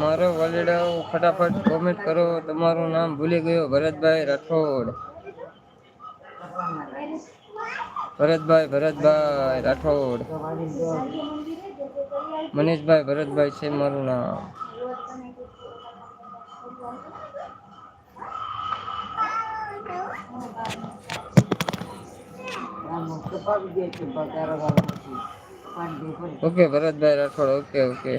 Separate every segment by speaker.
Speaker 1: મારો વલેડાઓ ફટાફટ કોમેન્ટ કરો. તમારું નામ ભૂલી ગયો. ભરતભાઈ રાઠોડ. ભરતભાઈ ભરતભાઈ રાઠોડ. મનીષભાઈ, ભરતભાઈ છે મારું નામ. Okay Bharatbhai Rathod okay okay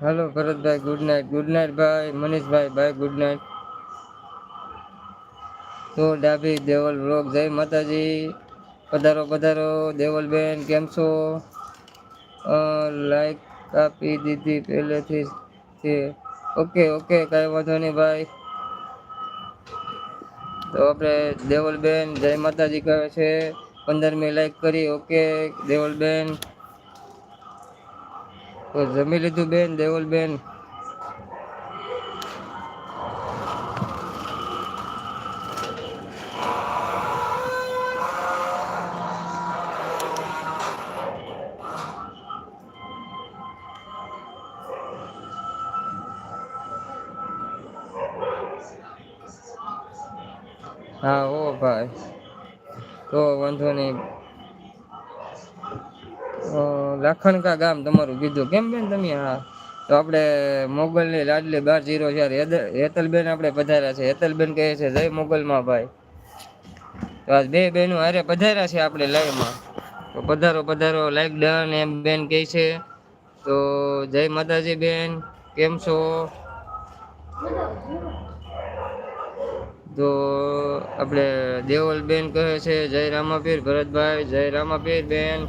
Speaker 1: હાલો Bharatbhai good night good night ભાઈ મનીષભાઈ ભાઈ ગુડ નાઇટ તો ડાભી દેવલ વ્લોગ. જય માતાજી. પધારો પધારો. દેવલબેન કેમ છો? લાઈક આપી દીધી પહેલેથી છે ઓકે ઓકે, કાંઈ વાંધો નહીં ભાઈ. તો આપણે દેવલબેન જય માતાજી કહે છે. પંદરમી લાઈક કરી. ઓકે દેવલબેન જમી લીધું બેન દેવલ બેન હા ઓ ભાઈ તો વાંધો નહીં લાખણકા ગામ તમારું કીધું. કેમ બેન તમે હા તો આપણે મોગલની લાડલી બાર જીરો ચાર હેતલબેન આપણે પધાર્યા છે. હેતલબેન કહે છે, જય મોગલમાં ભાઈ. તો આજ બે બહેનો હારે પધાર્યા છે આપણે લાઈવમાં. તો પધારો પધારો લાઈક ડન એમ બેન કહે છે. તો જય માતાજી બેન, કેમ છો? તો આપણે દેવલબેન કહે છે, જય રામાપીર, ભરતભાઈ, જય રામાપીર બેન.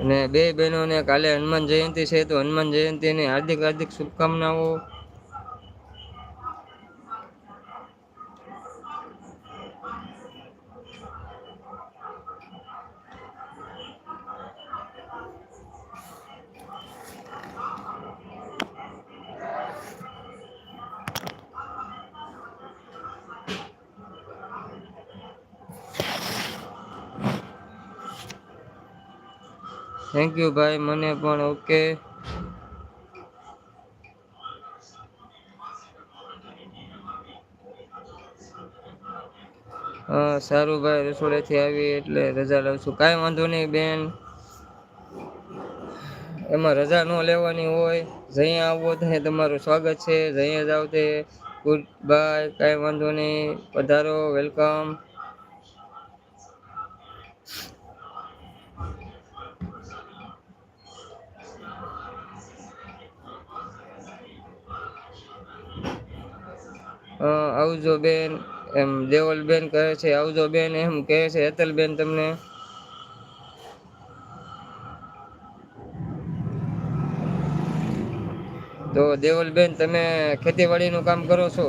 Speaker 1: અને બે બહેનોને કાલે હનુમાન જયંતિ છે તો હનુમાન જયંતિની હાર્દિક હાર્દિક શુભકામનાઓ થેન્ક યુ ભાઈ. મને પણ ઓકે સારું ભાઈ. રસોડેથી આવી એટલે રજા લઉં છું. કાંઈ વાંધો નહીં, બેન. એમાં રજા ન લેવાની હોય. જઅહીંયા આવવો ત્યાં તમારું સ્વાગત છે. જઅહીંયા જાવ તે ગુડ બાય. કાંઈ વાંધો નહીં. પધારો. વેલકમ. આવજો બેન એમ દેવલબેન કહે છે આવજો બેન એમ કહે છે, હેતલબેન તમને તો દેવલબેન તમે ખેતીવાડીનું કામ કરો છો?